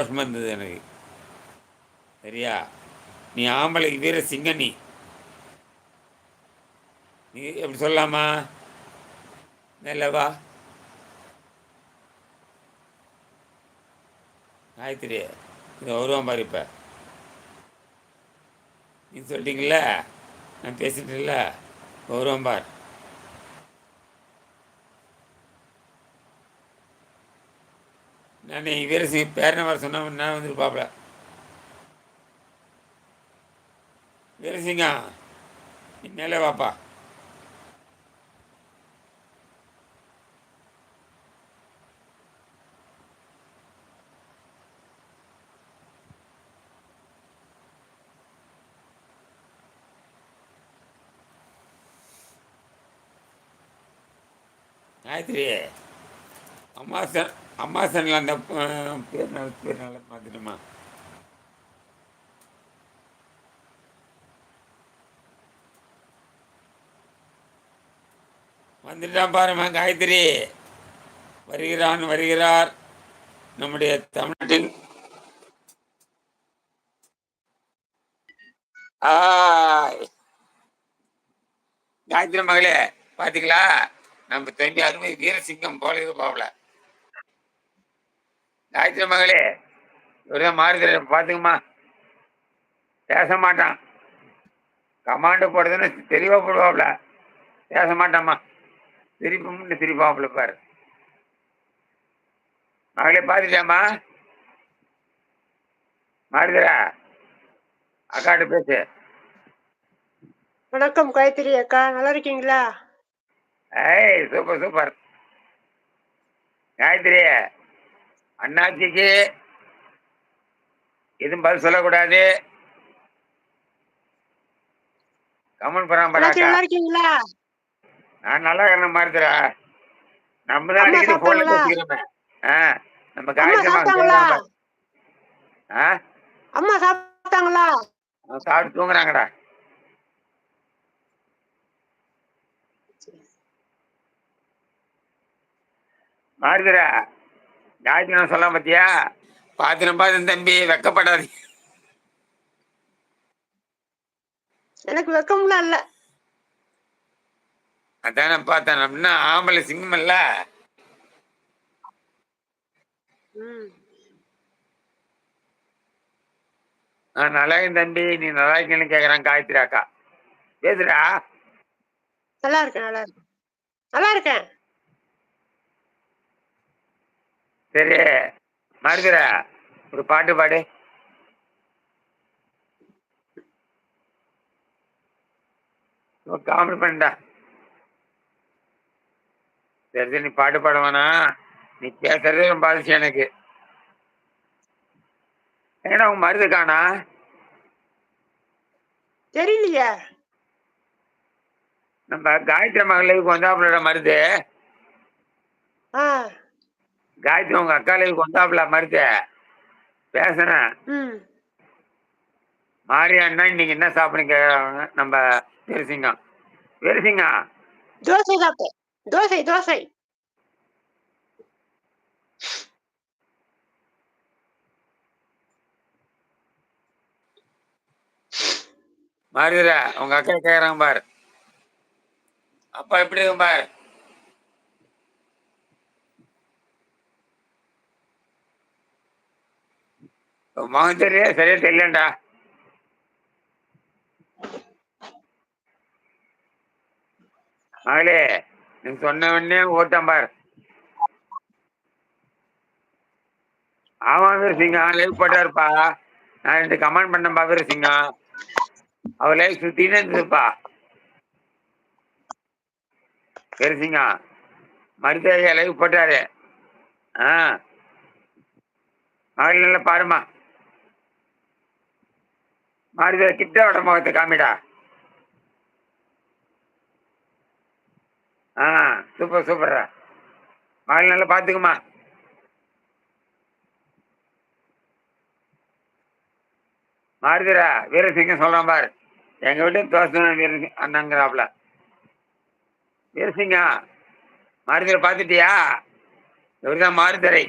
சந்தோஷமாக இருந்தது எனக்கு. சரியா? நீ ஆம்பளைக்கு வீர சிங்க நீ. நீ எப்படி சொல்லலாமா நல்லவா காயத்ரி இது வருவான் பாரு இப்போ. நீ சொல்லிட்டீங்கள நான் பேசிட்டேன்ல? வருவான் பார். நான் வீரசிங் பேரனை வர சொன்னா நான் வந்துருப்பாப்ல வீரசிங்கா நீ மேலே வாப்பா. காயத்ரி அம்மாசன் அம்மாசனில் அந்த அஹ், பேர் நல்ல பேர் பார்த்துட்டுமா வந்துட்டான் பாருமா காயத்ரி. வருகிறான் வருகிறார். நம்முடைய தமிழ்நாட்டின் காயத்ரி மகளே பாத்தீங்களா நம்ம தம்பி அருமை வீரசிங்கம் போல இருப்பாப்ல காயத்ரி மகளே இவர்தான் மாறுதல். பாத்துங்கம்மா பேச மாட்டான். கமாண்டு போடுறதுன்னு தெளிவா போடுவாப்ல. பேச மாட்டாம்மா சிரிப்பு சிரிப்பாப்ல பாரு. மகளே பாத்துட்டாமா மாறுதலா? அக்காட்ட பேசு. வணக்கம் காயத்ரி அக்கா. நல்லா இருக்கீங்களா? ஏய் சூப்பர் சூப்பர். காயத்ரி அண்ணாச்சிக்கு எதுவும் பதில் சொல்லக்கூடாது. கமன் இருக்கீங்களா? நான் நல்லா இருக்கிற மாதிரிடா நம்ம தான் அடிக்கடி போன்ல? பேசிக்கிறோமே ஆ நம்ம காயத்ரி. ஆ? அம்மா சாப்பிட்டாங்களா? சாப்பிட்டு தூங்குறாங்கடா. மாறுதுரா நான் சொல்ல பாத்தியா? பாத்திரம் பாத்திரம் தம்பி வெக்கப்படாது. எனக்கு வெக்கம்லாம் இல்ல. அதானே பார்த்தேன் அப்படின்னா ஆம்பளை சிங்கம் இல்ல. நல்லா தம்பி நீ நல்லா இருக்கேன்னு கேக்குறான் காயத்ரி அக்கா. பேசுடா. நல்லா இருக்கேன் நல்லா இருக்கேன். நல்லா இருக்கேன். சரி மருதுரா ஒரு பாட்டு பாடு. காமெடி பண்ணா சரி நீ பாட்டு பாட வேணாம் நீ பேசுறதே ரொம்ப அதிர்ச்சி எனக்கு. ஏன்னா உன் மருது காணா? தெரியலையே. நம்ம காயத்ரி மகளுக்கு வந்தாப்புல மருது. ஆ. காயத்ரி உங்க அக்காளுக்கு வந்தாப்புல மருது பேசுனேன் ம். மாரியாண்ணா இன்னைக்கு என்ன சாப்பிடுங்க கேக்குறாங்க நம்ம வீரசிங்கம் வீரசிங்கம் தோசை சாப்பிட்டேன். தோசை தோசை. மாறுதுரா உங்க அக்கா கேக்குறாங்க பாரு. அப்பா எப்படி இருக்கும் பாரு? முகம் தெரிய சரியா தெரியலண்டா மகளே நீ சொன்ன உடனே ஓட்டான் பாரு. ஆமா வீரசிங்கம். லைவ் போட்டாருப்பா நான் ரெண்டு கமெண்ட் பண்ணப்பா வீரசிங்கம். அவர் லைவ் சுத்தினே இருந்ததுப்பா வீரசிங்கம் மருத்துவ லைவ் போட்டாரு. ஆ. மகள் நல்லா பாருமா மாறுத கிட்ட வட முகத்தை காமிடா. ஆ சூப்பர் சூப்பர்ரா மகள் நல்லா பார்த்துக்குமா? மாறுதுரா வீரசிங்கம் சொல்றான் பாரு. எங்கள் வீட்டு தோசை வீரசிங் அண்ணங்கிறாப்ல. வீரசிங்கம் மாறுதுரை பார்த்துட்டியா? இவர்தான் மாறுதுரை